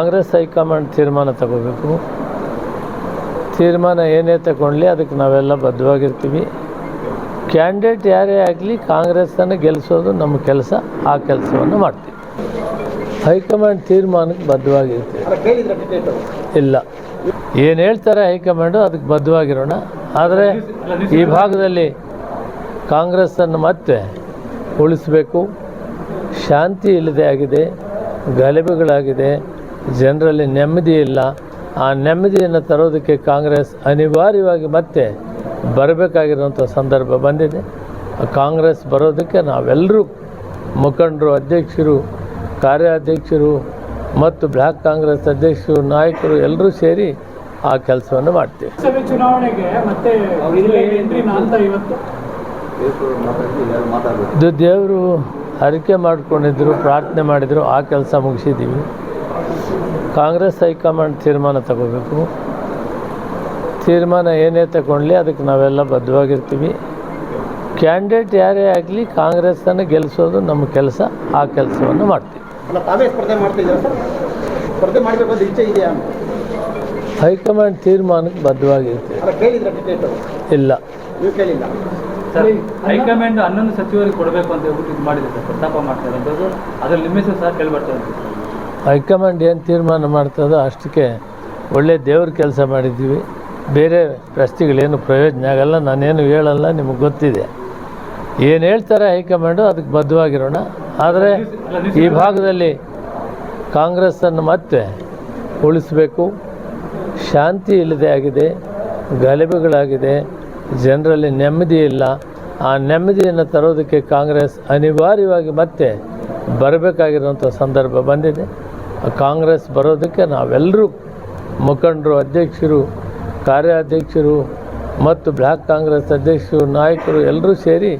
Congress high command ತೀರ್ಮಾನ ತಗೋಬೇಕು. ತೀರ್ಮಾನ ಏನೇ ತಗೊಳ್ಳಿ ಅದಕ್ಕೆ ನಾವೆಲ್ಲ ಬದ್ಧವಾಗಿರ್ತೀವಿ. ಕ್ಯಾಂಡಿಡೇಟ್ ಯಾರೇ ಆಗಲಿ ಕಾಂಗ್ರೆಸ್ಸನ್ನು ಗೆಲ್ಲಿಸೋದು ನಮ್ಮ ಕೆಲಸ ಆ ಕೆಲಸವನ್ನು ಮಾಡ್ತೀವಿ. ಹೈಕಮಾಂಡ್ ತೀರ್ಮಾನಕ್ಕೆ ಬದ್ಧವಾಗಿರ್ತೀವಿ. ಇಲ್ಲ. ಏನು ಹೇಳ್ತಾರೆ ಹೈಕಮಾಂಡು ಅದಕ್ಕೆ ಬದ್ಧವಾಗಿರೋಣ. ಆದರೆ ಈ ಭಾಗದಲ್ಲಿ ಕಾಂಗ್ರೆಸ್ಸನ್ನು ಮತ್ತೆ ಉಳಿಸಬೇಕು. ಶಾಂತಿ ಇಲ್ಲದೆ ಆಗಿದೆ ಗಲಭೆಗಳಾಗಿದೆ. ಜನರಲ್ಲಿ ನೆಮ್ಮದಿ ಇಲ್ಲ. ಆ ನೆಮ್ಮದಿಯನ್ನು ತರೋದಕ್ಕೆ ಕಾಂಗ್ರೆಸ್ ಅನಿವಾರ್ಯವಾಗಿ ಮತ್ತೆ ಬರಬೇಕಾಗಿರುವಂಥ ಸಂದರ್ಭ ಬಂದಿದೆ. ಕಾಂಗ್ರೆಸ್ ಬರೋದಕ್ಕೆ ನಾವೆಲ್ಲರೂ ಮುಖಂಡರು ಅಧ್ಯಕ್ಷರು ಕಾರ್ಯಾಧ್ಯಕ್ಷರು ಮತ್ತು ಬ್ಲಾಕ್ ಕಾಂಗ್ರೆಸ್ ಅಧ್ಯಕ್ಷರು ನಾಯಕರು ಎಲ್ಲರೂ ಸೇರಿ ಆ ಕೆಲಸವನ್ನು ಮಾಡ್ತೀವಿ. ಲೋಕಸಭೆ ಚುನಾವಣೆಗೆ ಮತ್ತೆ ಎಂಟ್ರಿನ ಅಂತ ಇವತ್ತು? ಇದು ದೇವರು ಹರಕೆ ಮಾಡ್ಕೊಂಡಿದ್ರು ಪ್ರಾರ್ಥನೆ ಮಾಡಿದರು ಆ ಕೆಲಸ ಮುಗಿಸಿದ್ದೀವಿ. ಕಾಂಗ್ರೆಸ್ ಹೈಕಮಾಂಡ್ ತೀರ್ಮಾನ ತಗೋಬೇಕು. ತೀರ್ಮಾನ ಏನೇ ತಗೊಳ್ಳಿ ಅದಕ್ಕೆ ನಾವೆಲ್ಲ ಬದ್ಧವಾಗಿರ್ತೀವಿ. ಕ್ಯಾಂಡಿಡೇಟ್ ಯಾರೇ ಆಗಲಿ ಕಾಂಗ್ರೆಸ್ಸನ್ನು ಗೆಲ್ಲಿಸೋದು ನಮ್ಮ ಕೆಲಸ ಆ ಕೆಲಸವನ್ನು ಮಾಡ್ತೀವಿ. ಅಲ್ಲ ತಾವೇ ಸ್ಪರ್ಧೆ ಮಾಡ್ತಿದ್ದೀರಾ ಸರ್? ಸ್ಪರ್ಧೆ ಮಾಡಬೇಕು ಇಚ್ಛೆ ಇದೆಯಾ? ಹೈಕಮಾಂಡ್ ತೀರ್ಮಾನಕ್ಕೆ ಬದ್ಧವಾಗಿರ್ತೀವಿ. ಇಲ್ಲ. ನೀವು ಕೇಳಿಲ್ಲ? ಸರ್ ಹೈಕಮಾಂಡ್ ಹನ್ನೊಂದು ಸಚಿವರಿಗೆ ಕೊಡಬೇಕು ಅಂತ ಹೇಳ್ಬಿಟ್ಟು ಇದು ಮಾಡಿದೆ ಸರ್ ಪ್ರಸ್ತಾಪ ಮಾಡ್ತಾರೆ ಅದ್ರ ಅದ್ರಲ್ಲಿ ನಿಮ್ಮ ಹೆಸರು ಸಹ ಕೇಳ್ಬರ್ತಾ ಉಂಟು ಹೈಕಮಾಂಡ್ ಏನು ತೀರ್ಮಾನ ಮಾಡ್ತದೋ ಅಷ್ಟಕ್ಕೆ ಒಳ್ಳೆ ದೇವ್ರ ಕೆಲಸ ಮಾಡಿದ್ದೀವಿ. ಬೇರೆ ಪ್ರಶ್ನೆಗಳೇನು ಪ್ರಯೋಜನ ಆಗಲ್ಲ, ನಾನೇನು ಹೇಳಲ್ಲ, ನಿಮಗೆ ಗೊತ್ತಿದೆ. ಏನು ಹೇಳ್ತಾರೆ ಹೈಕಮಾಂಡು, ಅದಕ್ಕೆ ಬದ್ಧವಾಗಿರೋಣ. ಆದರೆ ಈ ಭಾಗದಲ್ಲಿ ಕಾಂಗ್ರೆಸ್ಸನ್ನು ಮತ್ತೆ ಉಳಿಸಬೇಕು. ಶಾಂತಿ ಇಲ್ಲದೆ ಆಗಿದೆ, ಗಲಭೆಗಳಾಗಿದೆ, ಜನರಲ್ಲಿ ನೆಮ್ಮದಿ ಇಲ್ಲ. ಆ ನೆಮ್ಮದಿಯನ್ನು ತರೋದಕ್ಕೆ ಕಾಂಗ್ರೆಸ್ ಅನಿವಾರ್ಯವಾಗಿ ಮತ್ತೆ ಬರಬೇಕಾಗಿರುವಂಥ ಸಂದರ್ಭ ಬಂದಿದೆ. ಕಾಂಗ್ರೆಸ್ ಬರೋದಕ್ಕೆ ನಾವೆಲ್ಲರೂ ಮುಖಂಡರು ಅಧ್ಯಕ್ಷರು ಕಾರ್ಯಾಧ್ಯಕ್ಷರು ಮತ್ತು ಬ್ಲಾಕ್ ಕಾಂಗ್ರೆಸ್ ಅಧ್ಯಕ್ಷರು ನಾಯಕರು ಎಲ್ಲರೂ ಸೇರಿ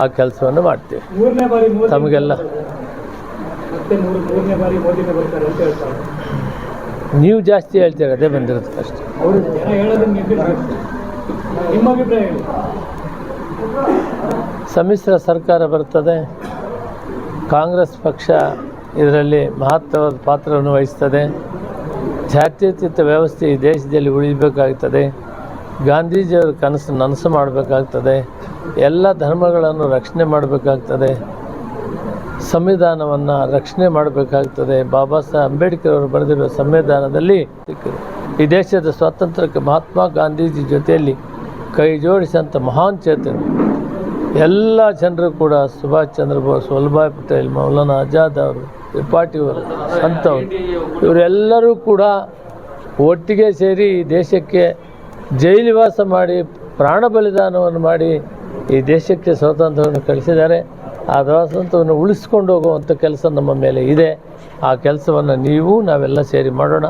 ಆ ಕೆಲಸವನ್ನು ಮಾಡ್ತೇವೆ. ತಮಗೆಲ್ಲ. ನೀವು ಜಾಸ್ತಿ ಹೇಳ್ತೀರ ಅದೇ ಬಂದಿರುತ್ತೆ ಅಷ್ಟೇ. ಸಮ್ಮಿಶ್ರ ಸರ್ಕಾರ ಬರ್ತದೆ ಕಾಂಗ್ರೆಸ್ ಪಕ್ಷ ಇದರಲ್ಲಿ ಮಹತ್ವದ ಪಾತ್ರವನ್ನು ವಹಿಸ್ತದೆ ಜಾತ್ಯತೀತ ವ್ಯವಸ್ಥೆ ಈ ದೇಶದಲ್ಲಿ ಉಳಿಬೇಕಾಗ್ತದೆ. ಗಾಂಧೀಜಿಯವರ ಕನಸು ನನಸು ಮಾಡಬೇಕಾಗ್ತದೆ. ಎಲ್ಲ ಧರ್ಮಗಳನ್ನು ರಕ್ಷಣೆ ಮಾಡಬೇಕಾಗ್ತದೆ. ಸಂವಿಧಾನವನ್ನು ರಕ್ಷಣೆ ಮಾಡಬೇಕಾಗ್ತದೆ. ಬಾಬಾ ಸಾಹೇಬ್ ಅಂಬೇಡ್ಕರ್ ಅವರು ಬರೆದಿರುವ ಸಂವಿಧಾನದಲ್ಲಿ ಈ ದೇಶದ ಸ್ವಾತಂತ್ರ್ಯಕ್ಕೆ ಮಹಾತ್ಮ ಗಾಂಧೀಜಿ ಜೊತೆಯಲ್ಲಿ ಕೈ ಜೋಡಿಸಿದಂಥ ಮಹಾನ್ ಚೇತನ. ಎಲ್ಲ ಜನರು ಕೂಡ ಸುಭಾಷ್ ಚಂದ್ರ ಬೋಸ್ ವಲ್ಲಭಾಯ್ ಪಟೇಲ್, ಮೌಲಾನಾ ಆಜಾದ್ ಅವರು ತ್ರಿಪಾಠಿ ಅಂಥವ್ರು. ಇವರೆಲ್ಲರೂ ಕೂಡ ಒಟ್ಟಿಗೆ ಸೇರಿ ಈ ದೇಶಕ್ಕೆ ಜೈಲಿವಾಸ ಮಾಡಿ, ಪ್ರಾಣ ಬಲಿದಾನವನ್ನು ಮಾಡಿ ಈ ದೇಶಕ್ಕೆ ಸ್ವಾತಂತ್ರ್ಯವನ್ನು ಕಳಿಸಿದ್ದಾರೆ. ಆ ಸ್ವಾತಂತ್ರ್ಯವನ್ನು ಉಳಿಸ್ಕೊಂಡು ಹೋಗುವಂಥ ಕೆಲಸ ನಮ್ಮ ಮೇಲೆ ಇದೆ. ಆ ಕೆಲಸವನ್ನು ನೀವು ನಾವೆಲ್ಲ ಸೇರಿ ಮಾಡೋಣ.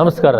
ನಮಸ್ಕಾರ